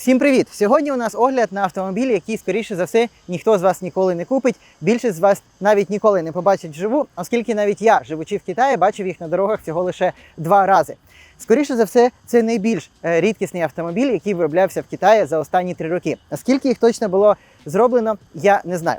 Всім привіт! Сьогодні у нас огляд на автомобіль, який, скоріше за все, ніхто з вас ніколи не купить. Більшість з вас навіть ніколи не побачить вживу, оскільки навіть я, живучи в Китаї, бачив їх на дорогах всього лише два рази. Скоріше за все, це найбільш е, рідкісний автомобіль, який вироблявся в Китаї за останні три роки. Наскільки їх точно було зроблено, я не знаю.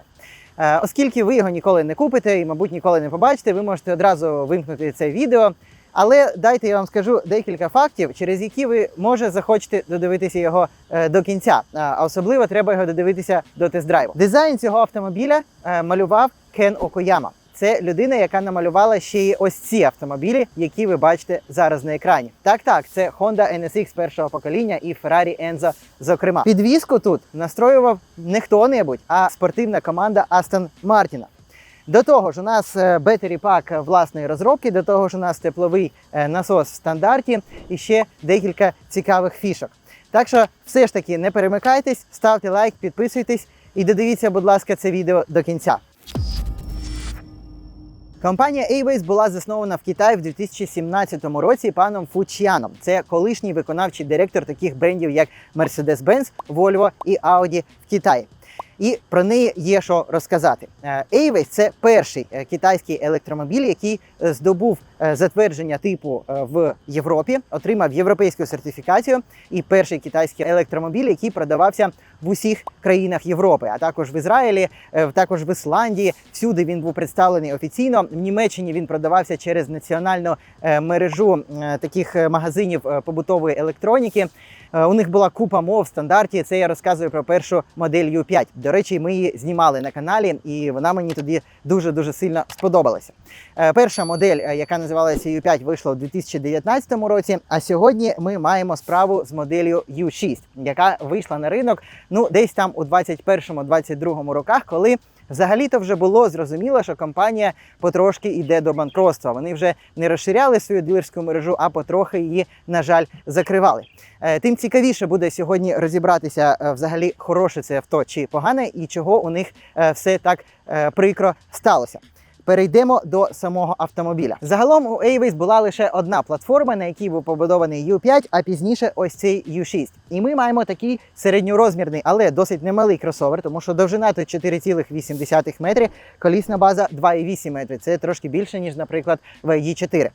Е, Оскільки ви його ніколи не купите і, мабуть, ніколи не побачите, ви можете одразу вимкнути це відео. Але дайте я вам скажу декілька фактів, через які ви може захочете додивитися його е, до кінця. А а особливо треба його додивитися до тест-драйву. Дизайн цього автомобіля е, малював Кен Окояма. Це людина, яка намалювала ще й ось ці автомобілі, які ви бачите зараз на екрані. Так, так, це Honda NSX першого покоління і Ferrari Enzo, зокрема. Підвізку тут настроював не хто-небудь, а спортивна команда Aston Martin. До того ж, у нас Battery Pack власної розробки, до того ж, у нас тепловий е, насос в стандарті і ще декілька цікавих фішок. Так що, все ж таки, не перемикайтесь, ставте лайк, підписуйтесь і додивіться, будь ласка, це відео до кінця. Компанія Aways була заснована в Китаї в 2017 році паном Фу Чіаном. Це колишній виконавчий директор таких брендів, як Mercedes-Benz, Volvo і Audi в Китаї. І про неї є що розказати. Е, Aways – це перший е, китайський електромобіль, який е, здобув затвердження типу в Європі, отримав європейську сертифікацію, і перший китайський електромобіль, який продавався в усіх країнах Європи, а також в Ізраїлі, також в Ісландії. Всюди він був представлений офіційно. В Німеччині він продавався через національну мережу таких магазинів побутової електроніки. У них була купа мов в стандарті. Це я розказую про першу модель U5. Речі, ми її знімали на каналі, і вона мені тоді дуже дуже сильно сподобалася. Е, Перша модель, е, яка називалася U5, вийшла у 2019 році. А сьогодні ми маємо справу з моделлю U6, яка вийшла на ринок ну десь там у 2021-2022 роках, коли Взагалі-то вже було зрозуміло, що компанія потрошки йде до банкротства. Вони вже не розширяли свою дилерську мережу, а потрохи її, на жаль, закривали. Е, Тим цікавіше буде сьогодні розібратися е, взагалі хороше це авто чи погане, і чого у них е, все так прикро сталося. Перейдемо до самого автомобіля. Загалом у Avis була лише одна платформа, на якій був побудований U5, а пізніше ось цей U6. І ми маємо такий середньорозмірний, але досить немалий кросовер, тому що довжина тут 4,8 метри, колісна база 2,8 метри. Це трошки більше, ніж, наприклад, в E4.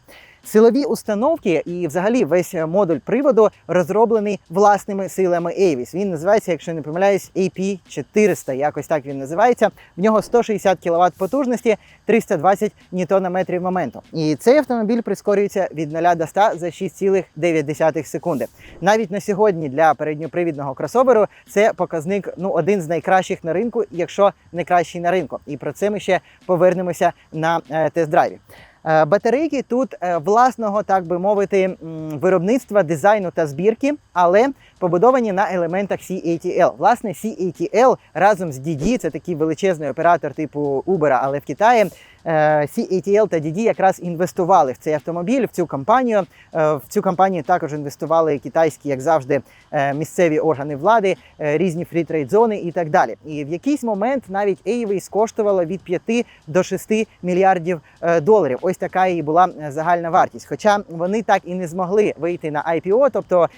Силові установки і взагалі весь модуль приводу розроблений власними силами Avis. Він називається, якщо не помиляюсь, AP400, якось так він називається. В нього 160 кВт потужності, 320 ньютонометрів моменту. І цей автомобіль прискорюється від 0 до 100 за 6,9 секунди. Навіть на сьогодні для передньопривідного кросоверу це показник ну один з найкращих на ринку, якщо не кращий на ринку. І про це ми ще повернемося на е, тест-драйві. Е, Батарейки тут е, власного, так би мовити, виробництва, дизайну та збірки, але побудовані на елементах CATL. Власне, CATL разом з DD, це такий величезний оператор типу Uber, але в Китаї. Е, CATL та DD якраз інвестували в цей автомобіль, в цю компанію. Е, В цю компанію також інвестували китайські, як завжди, е, місцеві органи влади, різні фрітрейд-зони і так далі. І в якийсь момент навіть Airways коштувала від 5 до 6 мільярдів доларів. Ось така її була загальна вартість. Хоча вони так і не змогли вийти на IPO, тобто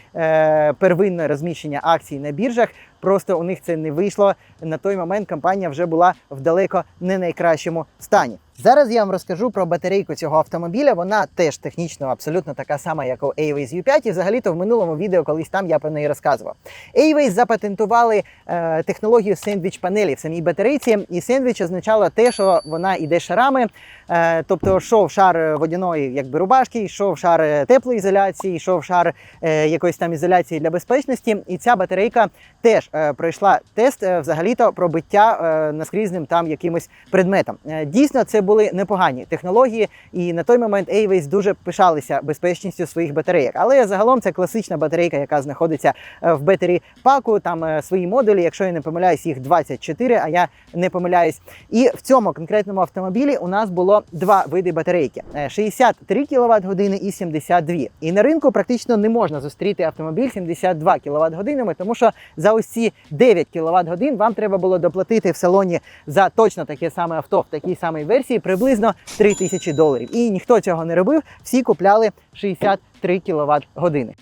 первинне розміщення акцій на біржах. Просто у них це не вийшло. На той момент компанія вже була в далеко не найкращому стані. Зараз я вам розкажу про батарейку цього автомобіля. Вона теж технічно абсолютно така сама, як у Airways U5. І взагалі-то в минулому відео колись там я про неї розказував. Airways запатентували е, технологію сендвіч панелі в самій батарейці. І сендвіч означало те, що вона йде шарами. Е, тобто йшов шар водяної якби рубашки, йшов шар теплої ізоляції, йшов шар е, якоїсь там ізоляції для безпечності. І ця батарейка теж е, пройшла тест е, взагалі-то пробиття е, наскрізним там якимось предметом. Дійсно, це були непогані технології, і на той момент Airways дуже пишалися безпечністю своїх батарейок. Але загалом це класична батарейка, яка знаходиться в бетері паку. Там свої модулі, якщо я не помиляюсь, їх 24, а я не помиляюсь. І в цьому конкретному автомобілі у нас було два види батарейки: Е, 63 кВт години і 72. І на ринку практично не можна зустріти автомобіль 72 кВт годинами, тому що за ось ці 9 кВт годин вам треба було доплатити в салоні за точно таке саме авто в такій самій версії приблизно 3 тисячі доларів. І ніхто цього не робив, всі купляли 63 кВт години.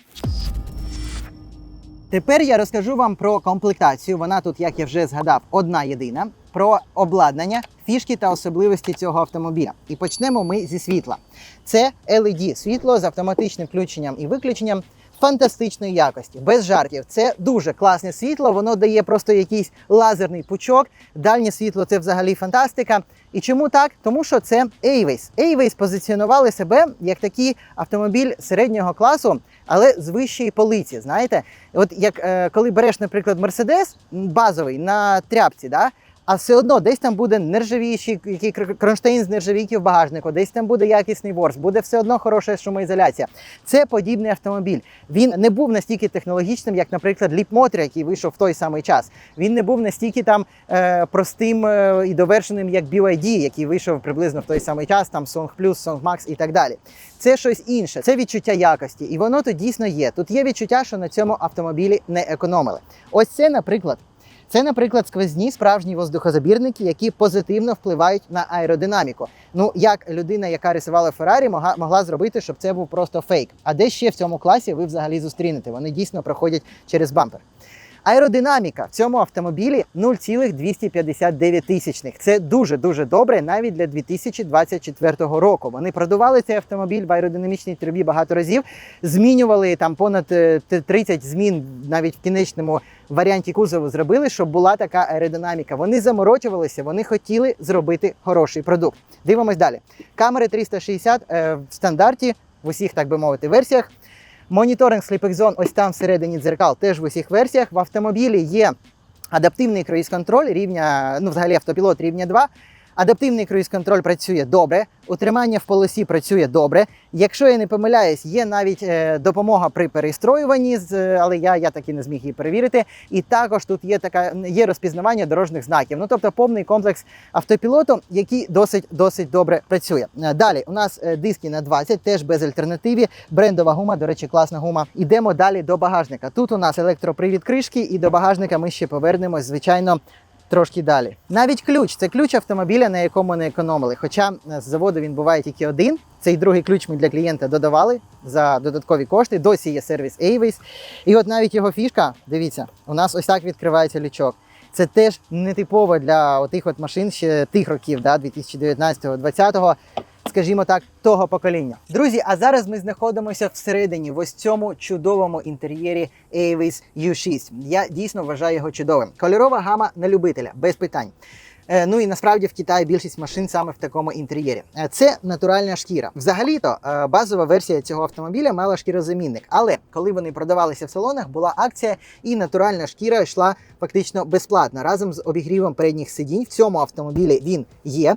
Тепер я розкажу вам про комплектацію. Вона тут, як я вже згадав, одна єдина. Про обладнання, фішки та особливості цього автомобіля. І почнемо ми зі світла. Це LED світло з автоматичним включенням і виключенням фантастичної якості, без жартів. Це дуже класне світло. Воно дає просто якийсь лазерний пучок. Дальнє світло це взагалі фантастика. І чому так? Тому що це Airways. Airways позиціонували себе як такий автомобіль середнього класу, але з вищої полиці. Знаєте, от як е, коли береш, наприклад, Mercedes базовий на тряпці, да. А все одно десь там буде нержавіючий який кр- кронштейн з нержавійки в багажнику, десь там буде якісний ворс, буде все одно хороша шумоізоляція. Це подібний автомобіль. Він не був настільки технологічним, як, наприклад, Motor, який вийшов в той самий час. Він не був настільки там е, простим е, і довершеним, як BYD, який вийшов приблизно в той самий час, там Song Plus, Song Max і так далі. Це щось інше, це відчуття якості, і воно тут дійсно є. Тут є відчуття, що на цьому автомобілі не економили. Ось це, наприклад. Це, наприклад, сквозні справжні воздухозабірники, які позитивно впливають на аеродинаміку. Ну як людина, яка рисувала Феррарі, могла, зробити, щоб це був просто фейк. А де ще в цьому класі ви взагалі зустрінете? Вони дійсно проходять через бампер. Аеродинаміка в цьому автомобілі 0,259 тисячних. Це дуже дуже добре навіть для 2024 року. Вони продували цей автомобіль в аеродинамічній трубі багато разів, змінювали там понад е, 30 змін навіть в кінечному варіанті кузову зробили, щоб була така аеродинаміка. Вони заморочувалися, вони хотіли зробити хороший продукт. Дивимось далі. Камери 360 е, в стандарті в усіх, так би мовити, версіях. Моніторинг сліпих зон ось там всередині дзеркал теж в усіх версіях. В автомобілі є адаптивний круїз-контроль рівня, ну взагалі автопілот рівня 2. Адаптивний круїз-контроль працює добре, утримання в полосі працює добре. Якщо я не помиляюсь, є навіть е, допомога при перестроюванні, але я, я таки не зміг її перевірити. І також тут є така є розпізнавання дорожніх знаків. Ну тобто повний комплекс автопілоту, який досить досить добре працює. Е, Далі у нас е, диски на 20, теж без альтернативи. Брендова гума, до речі, класна гума. Ідемо далі до багажника. Тут у нас електропривід кришки, і до багажника ми ще повернемось, звичайно. Трошки далі. Навіть ключ це ключ автомобіля, на якому не економили. Хоча е, з заводу він буває тільки один. Цей другий ключ ми для клієнта додавали за додаткові кошти. Досі є сервіс Avis. І от навіть його фішка, дивіться, у нас ось так відкривається лючок. Це теж нетипово для отих от машин ще тих років, да, 2019-2020, скажімо так, того покоління. Друзі, а зараз ми знаходимося всередині, в ось цьому чудовому інтер'єрі Avis U6. Я дійсно вважаю його чудовим. Кольорова гама на любителя, без питань. Е, Ну і насправді в Китаї більшість машин саме в такому інтер'єрі. Е, Це натуральна шкіра. Взагалі-то е, базова версія цього автомобіля мала шкірозамінник. Але коли вони продавалися в салонах, була акція, і натуральна шкіра йшла фактично безплатно разом з обігрівом передніх сидінь. В цьому автомобілі він є.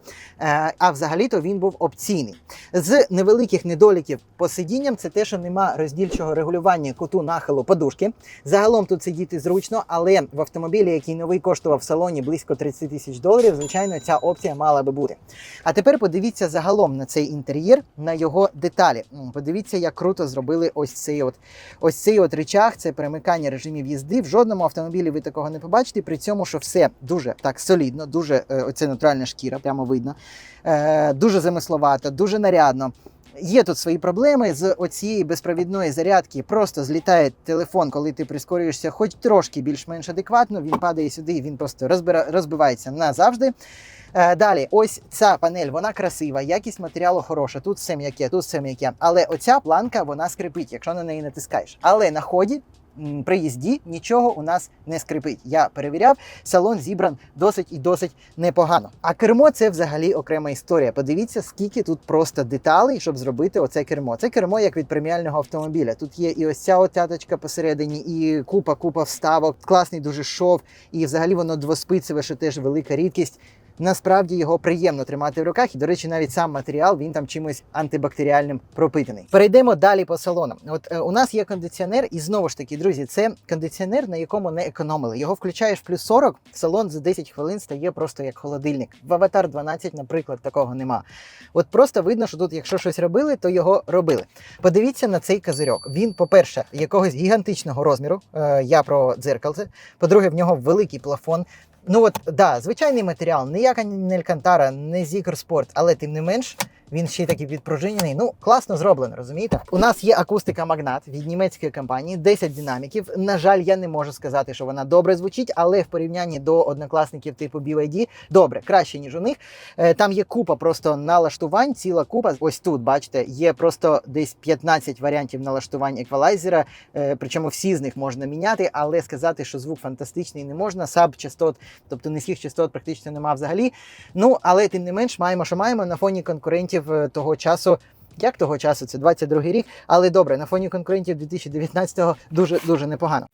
А взагалі-то він був опційний. З невеликих недоліків по сидінням це те, що нема роздільчого регулювання куту нахилу подушки. Загалом тут сидіти зручно, але в автомобілі, який новий коштував в салоні близько 30 тисяч доларів, звичайно, ця опція мала би бути. А тепер подивіться загалом на цей інтер'єр, на його деталі. Подивіться, як круто зробили ось цей от ось цей от речах. Це перемикання режимів їзди. В жодному автомобілі ви такого не побачите. При цьому, що все дуже так солідно, дуже е, оце натуральна шкіра, прямо видно. Е, дуже замисловато, дуже нарядно. Є тут свої проблеми з оцієї безпровідної зарядки. Просто злітає телефон, коли ти прискорюєшся, хоч трошки більш-менш адекватно. Він падає сюди, він просто розбира, розбивається назавжди. Е, Далі, ось ця панель, вона красива, якість матеріалу хороша. Тут все м'яке, тут все м'яке. Але оця планка вона скрипить, якщо на неї натискаєш. Але на ході. М, При їзді нічого у нас не скрипить. Я перевіряв, салон зібран досить і досить непогано. А кермо це взагалі окрема історія. Подивіться, скільки тут просто деталей, щоб зробити оце кермо. Це кермо як від преміального автомобіля. Тут є і ось ця отяточка посередині, і купа, купа вставок, класний дуже шов, і взагалі воно двоспицеве, що теж велика рідкість. Насправді його приємно тримати в руках, і, до речі, навіть сам матеріал він там чимось антибактеріальним пропитаний. Перейдемо далі по салону. От е, у нас є кондиціонер, і знову ж таки, друзі, це кондиціонер, на якому не економили. Його включаєш в плюс 40, салон за 10 хвилин стає просто як холодильник. В Аватар 12, наприклад, такого нема. От просто видно, що тут, якщо щось робили, то його робили. Подивіться на цей козирьок. Він, по-перше, якогось гігантичного розміру. Е, я про дзеркалце. По-друге, в нього великий плафон. Ну от да, звичайний матеріал, ніяка не Алькантара, не Зікр Спорт, але тим не менш Він ще й такий підпружинений. Ну, класно зроблено, розумієте? У нас є акустика Магнат від німецької компанії, 10 динаміків. На жаль, я не можу сказати, що вона добре звучить, але в порівнянні до однокласників типу BYD добре, краще ніж у них. Е, Там є купа просто налаштувань, ціла купа. Ось тут, бачите, є просто десь 15 варіантів налаштувань еквалайзера. Е, Причому всі з них можна міняти, але сказати, що звук фантастичний не можна. Саб частот, тобто низьких частот, практично нема взагалі. Ну але тим не менш, маємо, що маємо на фоні конкурентів е, того часу. Як того часу, це 22-й рік, але добре, на фоні конкурентів 2019-го дуже дуже непогано.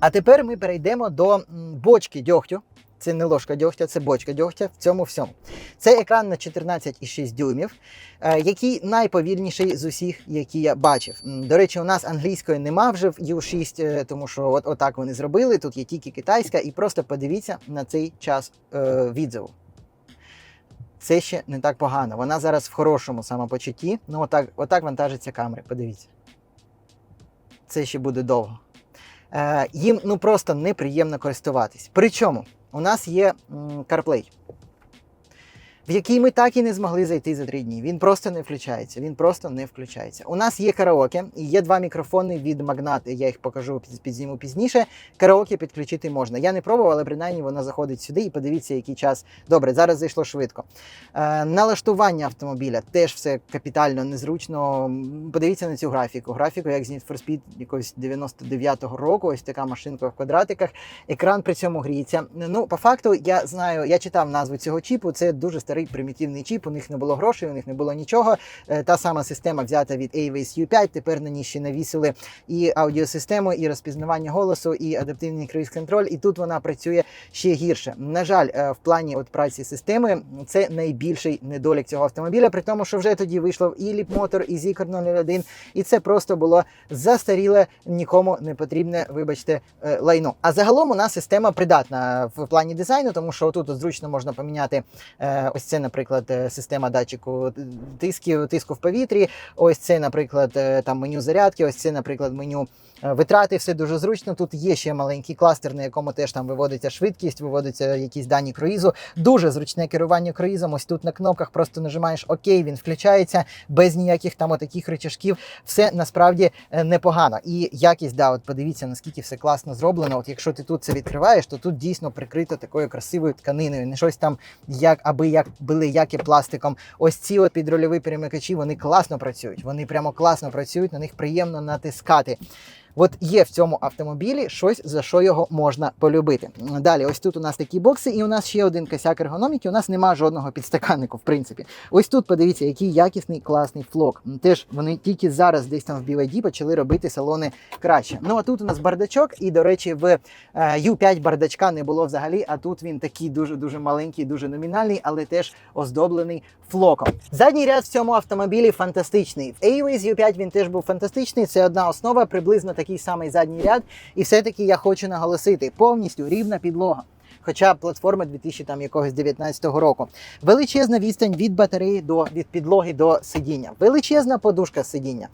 А тепер ми перейдемо до бочки дьогтю. Це не ложка дьогтя, це бочка дьогтя в цьому всьому. Це екран на 14,6 дюймів, е, який найповільніший з усіх, які я бачив. До речі, у нас англійської нема вже в U6, е, тому що от отак вони зробили. Тут є тільки китайська, і просто подивіться на цей час е, відзиву. Це ще не так погано. Вона зараз в хорошому самопочутті. Ну, отак, отак вантажиться камери. Подивіться. Це ще буде довго. Е, їм ну просто неприємно користуватись. Причому у нас є CarPlay, в який ми так і не змогли зайти за три дні. Він просто не включається. Він просто не включається. У нас є караоке і є два мікрофони від Magnat, Я їх покажу під- підзніму пізніше. Караоке підключити можна. Я не пробував, але принаймні воно заходить сюди і подивіться, який час. Добре, зараз зайшло швидко. Е, налаштування автомобіля теж все капітально незручно. Подивіться на цю графіку. Графіку, як з Need for Speed якогось 99-го року, ось така машинка в квадратиках. Екран при цьому гріється. Ну, по факту, я знаю, я читав назву цього чіпу. Це дуже старий примітивний чіп. У них не було грошей, у них не було нічого. Е, Та сама система взята від Aways U5. Тепер на ній ще навісили і аудіосистему, і розпізнавання голосу, і адаптивний круїз-контроль. І тут вона працює ще гірше. На жаль, е, в плані от праці системи це найбільший недолік цього автомобіля, при тому, що вже тоді вийшло і Motor, і Zikr 01, і це просто було застаріле, нікому не потрібне, вибачте, е, лайно. А загалом у нас система придатна в плані дизайну, тому що тут зручно можна поміняти ось це, наприклад, е, система датчику тисків, тиску в повітрі. Ось це, наприклад, е, там меню зарядки, ось це, наприклад, меню. Е, Витрати все дуже зручно. Тут є ще маленький кластер, на якому теж там виводиться швидкість, виводиться якісь дані круїзу. Дуже зручне керування круїзом. Ось тут на кнопках просто нажимаєш ОК, він включається без ніяких там отаких рычажків. Все насправді е, непогано. І якість, да, от подивіться, наскільки все класно зроблено. От якщо ти тут це відкриваєш, то тут дійсно прикрито такою красивою тканиною, не щось там як аби як били яке пластиком. Ось ці от підрульові перемикачі вони класно працюють. Вони прямо класно працюють, на них приємно натискати. От є в цьому автомобілі щось, за що його можна полюбити. Далі, ось тут у нас такі бокси, і у нас ще один косяк ергономіки. У нас нема жодного підстаканнику, в принципі. Ось тут подивіться, який якісний класний флок. Теж вони тільки зараз десь там в BYD почали робити салони краще. Ну а тут у нас бардачок, і до речі, в е, U5 бардачка не було взагалі. А тут він такий дуже дуже маленький, дуже номінальний, але теж оздоблений флоком. Задній ряд в цьому автомобілі фантастичний. В Airways U5 він теж був фантастичний. Це одна основа, приблизно такий самий задній ряд. І все-таки я хочу наголосити: повністю рівна підлога. Хоча платформи 2000 там якогось 19-го року. Величезна відстань від батареї до від підлоги до сидіння. Величезна подушка сидіння.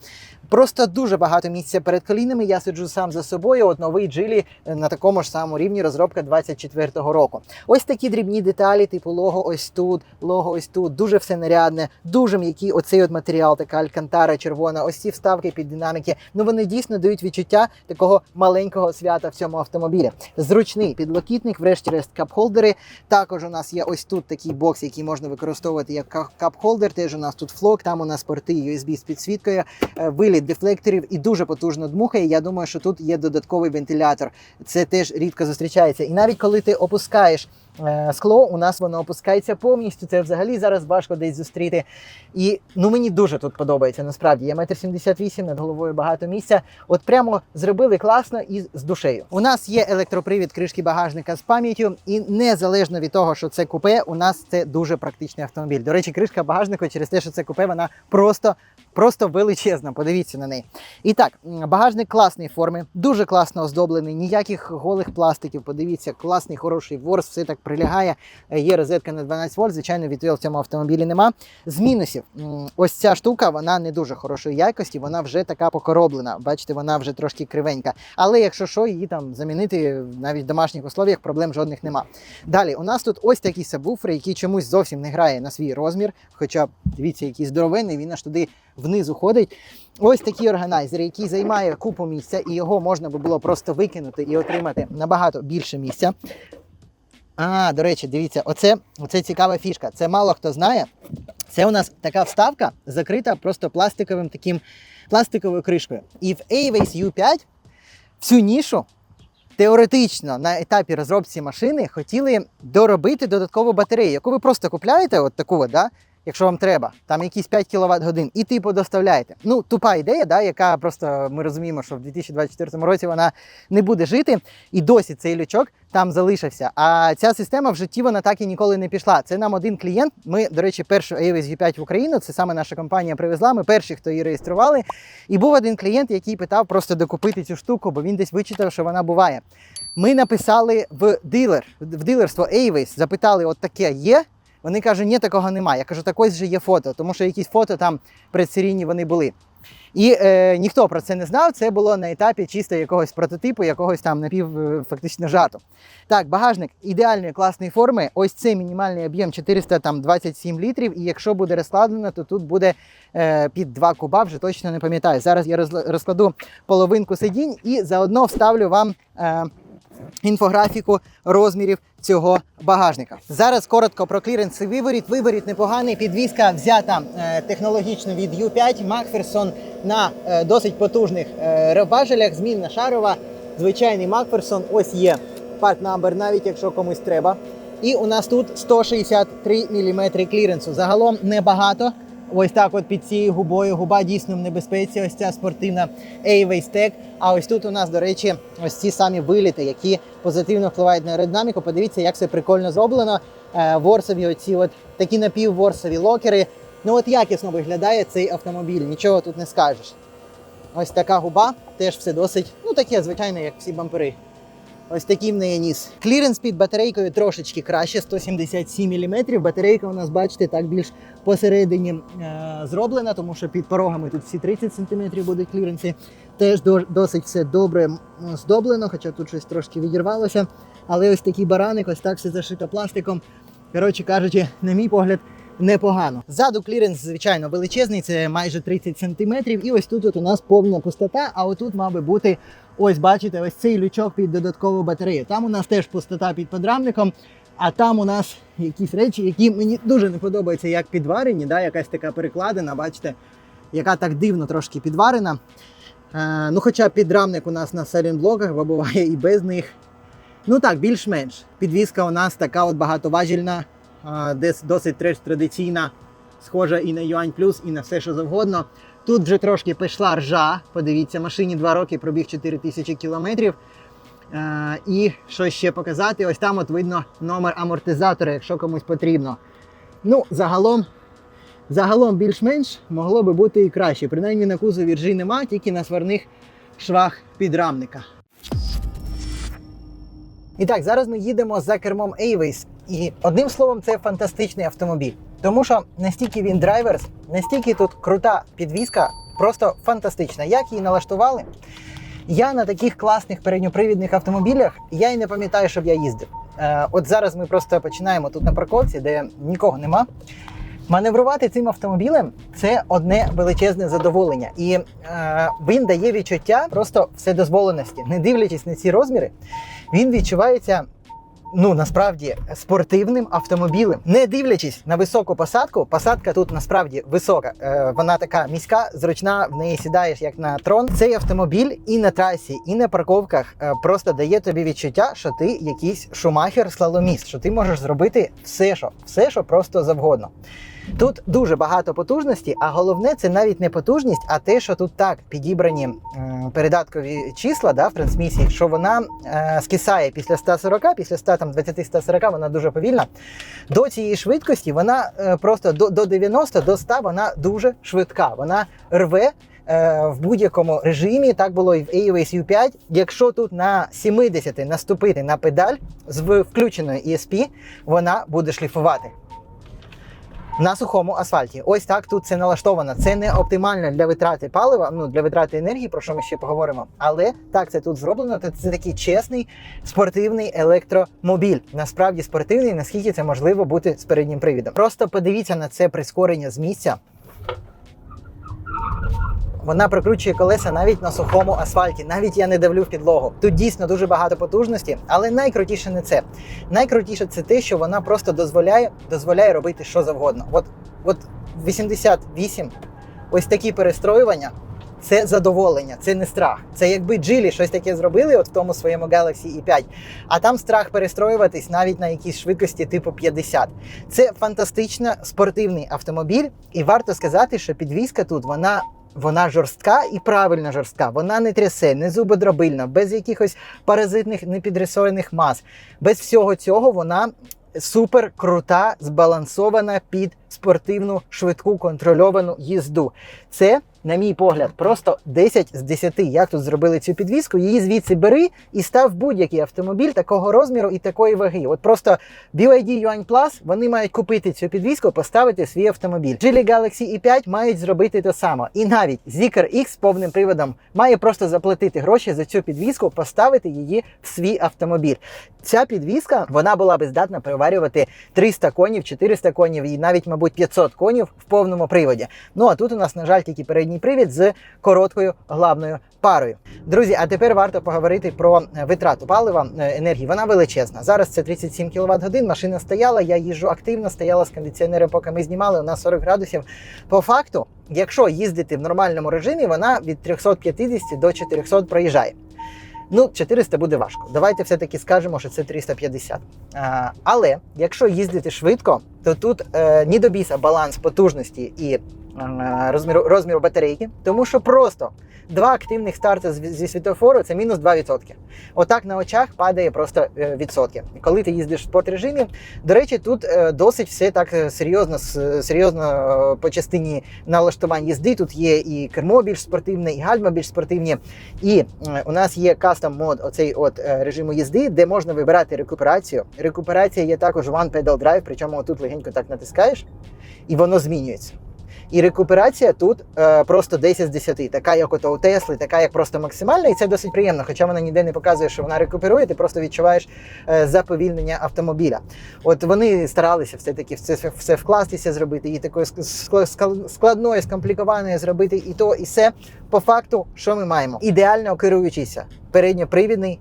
Просто дуже багато місця перед колінами. Я сиджу сам за собою. От новий джилі е, на такому ж самому рівні розробка 24-го року. Ось такі дрібні деталі, типу лого ось тут, лого ось тут. Дуже все нарядне, дуже м'який оцей от матеріал, така алькантара червона. Ось ці вставки під динаміки. Ну вони дійсно дають відчуття такого маленького свята в цьому автомобілі. Зручний підлокітник, врешті-решт кап-холдери. Також у нас є ось тут такий бокс, який можна використовувати як капхолдер. Теж у нас тут флок, там у нас порти USB з підсвіткою, е, виліт дефлекторів і дуже потужно дмухає. Я думаю, що тут є додатковий вентилятор. Це теж рідко зустрічається. І навіть коли ти опускаєш скло, у нас воно опускається повністю. Це взагалі зараз важко десь зустріти. І ну мені дуже тут подобається. Насправді я метр 78, над головою багато місця. От прямо зробили класно і з душею. У нас є електропривід кришки багажника з пам'яттю, і незалежно від того, що це купе, у нас це дуже практичний автомобіль. До речі, кришка багажнику через те, що це купе, вона просто. Просто величезна, подивіться на неї. І так, багажник класної форми, дуже класно оздоблений, ніяких голих пластиків. Подивіться, класний, хороший ворс, все так прилягає. Е, Є розетка на 12 вольт. Звичайно, вітрил в цьому автомобілі нема. З мінусів, ось ця штука, вона не дуже хорошої якості, вона вже така покороблена. Бачите, вона вже трошки кривенька. Але якщо що, її там замінити навіть в домашніх условіях проблем жодних нема. Далі, у нас тут ось такий сабвуфер, який чомусь зовсім не грає на свій розмір. Хоча, дивіться, який здоровенний, він аж туди вниз уходить. Ось такий органайзер, який займає купу місця, і його можна би було просто викинути і отримати набагато більше місця. А, до речі, дивіться, оце, оце цікава фішка. Це мало хто знає. Це у нас така вставка, закрита просто пластиковим таким пластиковою кришкою. І в Aways U5 всю нішу теоретично на етапі розробці машини хотіли доробити додаткову батарею, яку ви просто купляєте, от таку, да, якщо вам треба, там якісь 5 кВт годин, і типу доставляєте. Ну, тупа ідея, да, яка просто ми розуміємо, що в 2024 році вона не буде жити, і досі цей лючок там залишився. А ця система в житті вона так і ніколи не пішла. Це нам один клієнт. Ми, до речі, першу Avis G5 в Україну, це саме наша компанія привезла. Ми перші, хто її реєстрували. І був один клієнт, який питав просто докупити цю штуку, бо він десь вичитав, що вона буває. Ми написали в дилер, в дилерство Avis, запитали, от таке є. Вони кажуть, ні, такого немає. Я кажу, так ось же є фото, тому що якісь фото там предсерійні вони були. І е, ніхто про це не знав. Це було на етапі чисто якогось прототипу, якогось там напів е, фактично жарту. Так, багажник ідеальної класної форми. Ось це мінімальний об'єм 427 літрів. І якщо буде розкладено, то тут буде е, під 2 куба, вже точно не пам'ятаю. Зараз я розкладу половинку сидінь і заодно вставлю вам. Е, інфографіку розмірів цього багажника. Зараз коротко про кліренс і виворіт. Виворіт непоганий. Підвізка взята е, технологічно від U5 Макферсон на е, досить потужних е, важелях. Змінна шарова. Звичайний Макферсон. Ось є number, навіть якщо комусь треба. І у нас тут 163 мм кліренсу. Загалом небагато. Ось так, от під цією губою. Губа дійсно в небезпеці. Ось ця спортивна A-Ways Tech. А ось тут у нас, до речі, ось ці самі виліти, які позитивно впливають на аеродинаміку. Подивіться, як це прикольно зроблено. Е, Ворсові, оці от такі напівворсові локери. Ну от якісно виглядає цей автомобіль, нічого тут не скажеш. Ось така губа, теж все досить, ну таке, звичайно, як всі бампери. Ось такий в неї ніс. Кліренс під батарейкою трошечки краще, 177 мм. Батарейка у нас, бачите, так більш посередині е, зроблена, тому що під порогами тут всі 30 см будуть кліренси. Теж до, досить все добре здоблено, хоча тут щось трошки відірвалося. Але ось такий бараник, ось так все зашито пластиком. Коротше кажучи, на мій погляд, непогано. Ззаду кліренс, звичайно, величезний, це майже 30 см. І ось тут от у нас повна пустота, а отут мав би бути, ось бачите, ось цей лючок під додаткову батарею. Там у нас теж пустота під подрамником. А там у нас якісь речі, які мені дуже не подобаються, як підварені, да, якась така перекладина, бачите, яка так дивно трошки підварена. Е, ну, хоча підрамник у нас на салінблоках, бо буває і без них. Ну так, більш-менш. Підвізка у нас така от багатоважільна, е, десь досить традиційна, схожа і на Юань Плюс, і на все, що завгодно. Тут вже трошки пішла ржа. Подивіться, машині 2 роки пробіг 4 тисячі кілометрів. Е, і що ще показати? Ось там от видно номер амортизатора, якщо комусь потрібно. Ну, загалом, загалом більш-менш могло би бути і краще. Принаймні на кузові ржі нема, тільки на сварних швах підрамника. І так, зараз ми їдемо за кермом Aways. І одним словом, це фантастичний автомобіль. Тому що настільки він драйверс, настільки тут крута підвізка, просто фантастична. Як її налаштували? Я на таких класних передньопривідних автомобілях я й не пам'ятаю, щоб я їздив. Е, от зараз ми просто починаємо тут на парковці, де нікого нема. Маневрувати цим автомобілем це одне величезне задоволення, і е, він дає відчуття просто вседозволеності. Не дивлячись на ці розміри, він відчувається. Ну насправді спортивним автомобілем, не дивлячись на високу посадку, посадка тут насправді висока. Е, вона така міська, зручна, в неї сідаєш як на трон. Цей автомобіль і на трасі, і на парковках е, просто дає тобі відчуття, що ти якийсь шумахер слаломіст, що ти можеш зробити все, що все, що просто завгодно. Тут дуже багато потужності, а головне це навіть не потужність, а те, що тут так підібрані е, передаткові числа да, в трансмісії, що вона е, скисає після 140, після 100, там, 20-140 вона дуже повільна. До цієї швидкості вона е, просто до, до 90, до 100 вона дуже швидка. Вона рве е, в будь-якому режимі. Так було і в AWS U5. Якщо тут на 70 наступити на педаль з включеною ESP, вона буде шліфувати. На сухому асфальті. Ось так тут це налаштовано. Це не оптимально для витрати палива, ну для витрати енергії, про що ми ще поговоримо. Але так це тут зроблено. Це, це такий чесний спортивний електромобіль. Насправді спортивний, наскільки це можливо бути з переднім привідом. Просто подивіться на це прискорення з місця. Вона прикручує колеса навіть на сухому асфальті. Навіть я не давлю в підлогу. Тут дійсно дуже багато потужності, але найкрутіше не це. Найкрутіше це те, що вона просто дозволяє, дозволяє робити що завгодно. От, от 88, ось такі перестроювання. Це задоволення, це не страх. Це якби джилі щось таке зробили, от в тому своєму Galaxy E5, а там страх перестроюватись навіть на якісь швидкості типу 50. Це фантастично спортивний автомобіль, і варто сказати, що підвізка тут вона. Вона жорстка і правильно жорстка. Вона не трясе, не зубодробильна, без якихось паразитних непідресорених мас. Без всього цього вона супер крута, збалансована під спортивну швидку контрольовану їзду. Це, на мій погляд, просто 10 з 10. Як тут зробили цю підвіску? Її звідси бери і став будь-який автомобіль такого розміру і такої ваги. От просто BYD Yuan Plus, вони мають купити цю підвіску, поставити свій автомобіль. Geely Galaxy E5 мають зробити те саме. І навіть Zeekr X з повним приводом має просто заплатити гроші за цю підвіску, поставити її в свій автомобіль. Ця підвіска вона була би здатна переварювати 300 конів, 400 конів і навіть, мабуть, 500 конів в повному приводі. Ну а тут у нас, на жаль, тільки передній привід з короткою главною парою. Друзі, а тепер варто поговорити про е, витрату палива е, енергії. Вона величезна. Зараз це 37 кВт годин. Машина стояла. Я їжджу активно, стояла з кондиціонером, поки ми знімали. У нас 40 градусів. По факту, якщо їздити в нормальному режимі, вона від 350 до 400 проїжджає. Ну, 400 буде важко. Давайте все-таки скажемо, що це 350. А, але якщо їздити швидко, то тут е, ні до біса баланс потужності і розміру, розміру батарейки, тому що просто два активних старти зі світофору це мінус 2%. Отак на очах падає просто е, відсотки. Коли ти їздиш в спорт-режимі, до речі, тут е, досить все так е, серйозно, серйозно е, по частині налаштувань їзди. Тут є і кермо більш спортивне, і гальма більш спортивні. І е, у нас є кастом мод оцей от е, режиму їзди, де можна вибирати рекуперацію. Рекуперація є також One Pedal Drive, причому тут легенько так натискаєш, і воно змінюється. І рекуперація тут е, просто 10 з 10, така як ото у Тесли, така як просто максимальна, і це досить приємно. Хоча вона ніде не показує, що вона рекуперує, ти просто відчуваєш е, заповільнення автомобіля. От вони старалися все-таки все, все вкластися, зробити, і такою ск- ск- складною, скомплікованою зробити і то, і все. По факту, що ми маємо? Ідеально керуючийся, передньопривідний,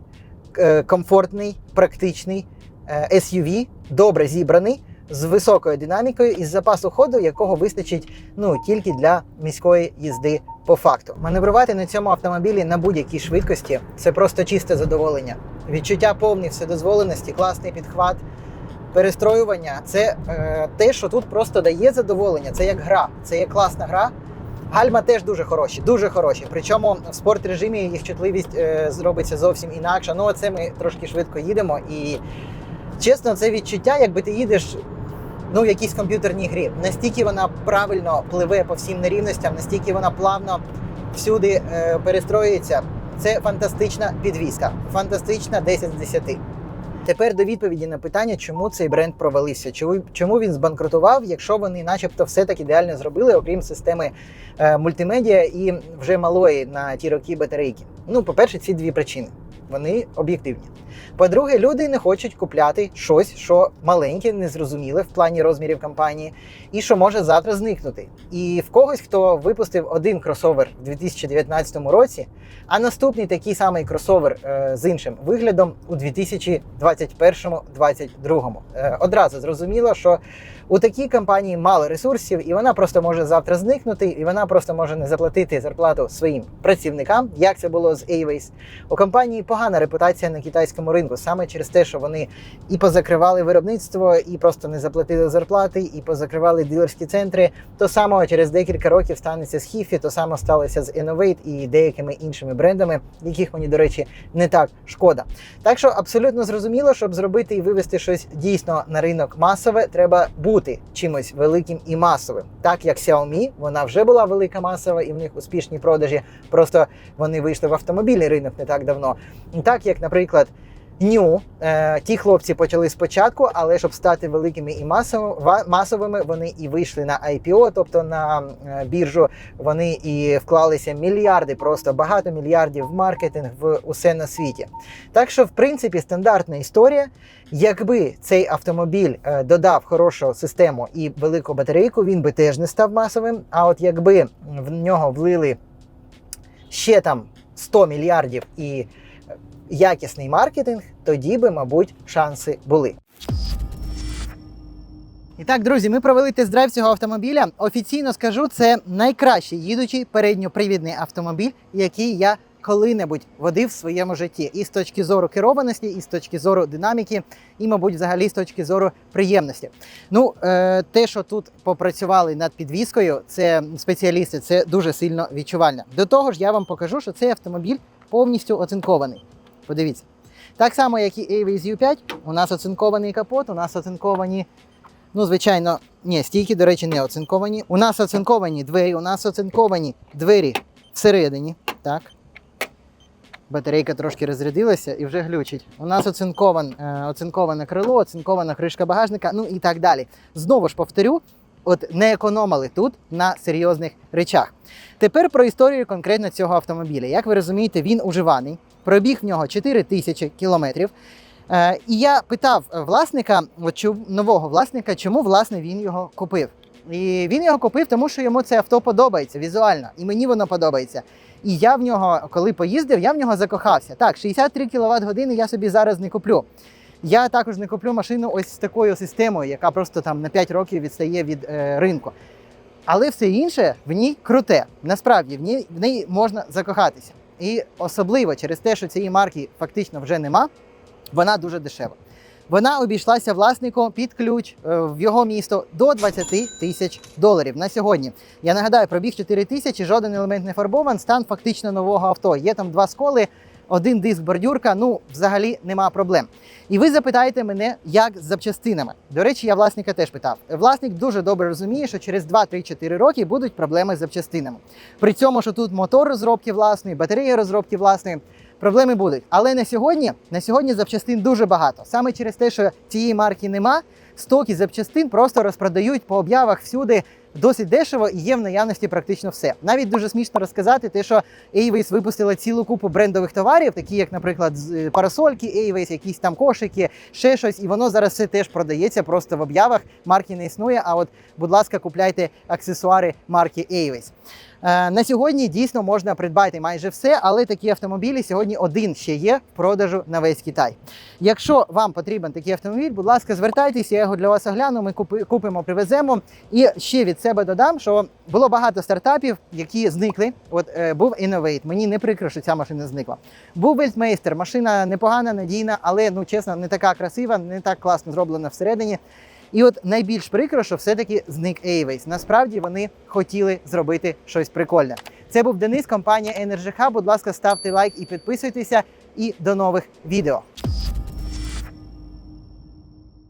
е, комфортний, практичний е, SUV, добре зібраний. З високою динамікою і з запасу ходу, якого вистачить ну тільки для міської їзди по факту. Маневрувати на цьому автомобілі на будь-якій швидкості це просто чисте задоволення. Відчуття повної вседозволеності, класний підхват, перестроювання це е, те, що тут просто дає задоволення. Це як гра, це як класна гра. Гальма теж дуже хороші, дуже хороші. Причому в спорт режимі їх чутливість е, зробиться зовсім інакше. Ну, це ми трошки швидко їдемо. І чесно, це відчуття, якби ти їдеш ну, в якійсь комп'ютерній грі. Настільки вона правильно пливе по всім нерівностям, настільки вона плавно всюди е, перестроюється. Це фантастична підвізка. Фантастична 10 з 10. Тепер до відповіді на питання, чому цей бренд провалився, чому, він збанкрутував, якщо вони, начебто, все так ідеально зробили, окрім системи е, мультимедіа і вже малої на ті роки батарейки. Ну, по-перше, ці дві причини. Вони об'єктивні. По-друге, люди не хочуть купляти щось, що маленьке, незрозуміле в плані розмірів компанії, і що може завтра зникнути. І в когось, хто випустив один кросовер в 2019 році, а наступний такий самий кросовер е, з іншим виглядом у 2021-2022. Е, одразу зрозуміло, що у такій компанії мало ресурсів, і вона просто може завтра зникнути, і вона просто може не заплатити зарплату своїм працівникам, як це було з Airways. У компанії непогана репутація на китайському ринку, саме через те, що вони і позакривали виробництво, і просто не заплатили зарплати, і позакривали дилерські центри. То само через декілька років станеться з Хіфі, то само сталося з Innovate і деякими іншими брендами, яких мені, до речі, не так шкода. Так що абсолютно зрозуміло, щоб зробити і вивести щось дійсно на ринок масове, треба бути чимось великим і масовим. Так як Xiaomi, вона вже була велика масова і в них успішні продажі. Просто вони вийшли в автомобільний ринок не так давно. Так як, наприклад. Ню, е, ті хлопці почали спочатку, але щоб стати великими і масовими, вони і вийшли на IPO, тобто на е, біржу. Вони і вклалися мільярди, просто багато мільярдів в маркетинг в усе на світі. Так що, в принципі, стандартна історія. Якби цей автомобіль е, додав хорошу систему і велику батарейку, він би теж не став масовим. А от якби в нього влили ще там 100 мільярдів і якісний маркетинг, тоді би, мабуть, шанси були. І так, друзі, ми провели тест-драйв цього автомобіля. Офіційно скажу, це найкращий їдучий передньопривідний автомобіль, який я коли-небудь водив в своєму житті. І з точки зору керованості, і з точки зору динаміки, і, мабуть, взагалі з точки зору приємності. Ну, е, те, що тут попрацювали над підвіскою, це спеціалісти, це дуже сильно відчувально. До того ж, я вам покажу, що цей автомобіль повністю оцинкований. Подивіться. Так само, як і Avis U5, у нас оцинкований капот, у нас оцинковані Ну, звичайно, ні, стійки, до речі, не оцинковані. У нас оцинковані двері, у нас оцинковані двері всередині. Так. Батарейка трошки розрядилася і вже глючить. У нас оцинкован, е, оцинковане крило, оцинкована кришка багажника, ну і так далі. Знову ж повторю, от не економили тут на серйозних речах. Тепер про історію конкретно цього автомобіля. Як ви розумієте, він уживаний. Пробіг в нього 4 тисячі кілометрів. Е, і я питав власника, нового власника, чому власне він його купив. І він його купив, тому що йому це авто подобається візуально, і мені воно подобається. І я в нього, коли поїздив, я в нього закохався. Так, 63 кВт години я собі зараз не куплю. Я також не куплю машину ось з такою системою, яка просто там на 5 років відстає від е, ринку. Але все інше в ній круте. Насправді в ній, в неї можна закохатися. І особливо через те, що цієї марки фактично вже нема, вона дуже дешева. Вона обійшлася власнику під ключ е, в його місто до 20 тисяч доларів на сьогодні. Я нагадаю, пробіг 4 тисячі, жоден елемент не фарбован, стан фактично нового авто. Є там два сколи, один диск бордюрка, ну взагалі нема проблем. І ви запитаєте мене, як з запчастинами. До речі, я власника теж питав. Власник дуже добре розуміє, що через 2-3-4 роки будуть проблеми з запчастинами. При цьому, що тут мотор розробки власної, батарея розробки власної. Проблеми будуть. Але на сьогодні, на сьогодні запчастин дуже багато. Саме через те, що цієї марки нема, стоки запчастин просто розпродають по об'явах всюди досить дешево і є в наявності практично все. Навіть дуже смішно розказати, те, що Avis випустила цілу купу брендових товарів, такі як, наприклад, е, парасольки, Avis, якісь там кошики, ще щось, і воно зараз все теж продається просто в об'явах. Марки не існує. А от, будь ласка, купляйте аксесуари марки Avis. Е, На сьогодні дійсно можна придбати майже все, але такі автомобілі сьогодні один ще є в продажу на весь Китай. Якщо вам потрібен такий автомобіль, будь ласка, звертайтеся, я його для вас огляну. Ми купимо, привеземо. І ще від себе додам, що було багато стартапів, які зникли. От е, був Innovate, мені не прикро, що ця машина зникла. Був Weltmeister, машина непогана, надійна, але ну чесно, не така красива, не так класно зроблена всередині. І от найбільш прикро, що все-таки зник Airways. Насправді вони хотіли зробити щось прикольне. Це був Денис, компанія Energy Hub. Будь ласка, ставте лайк і підписуйтеся. І до нових відео.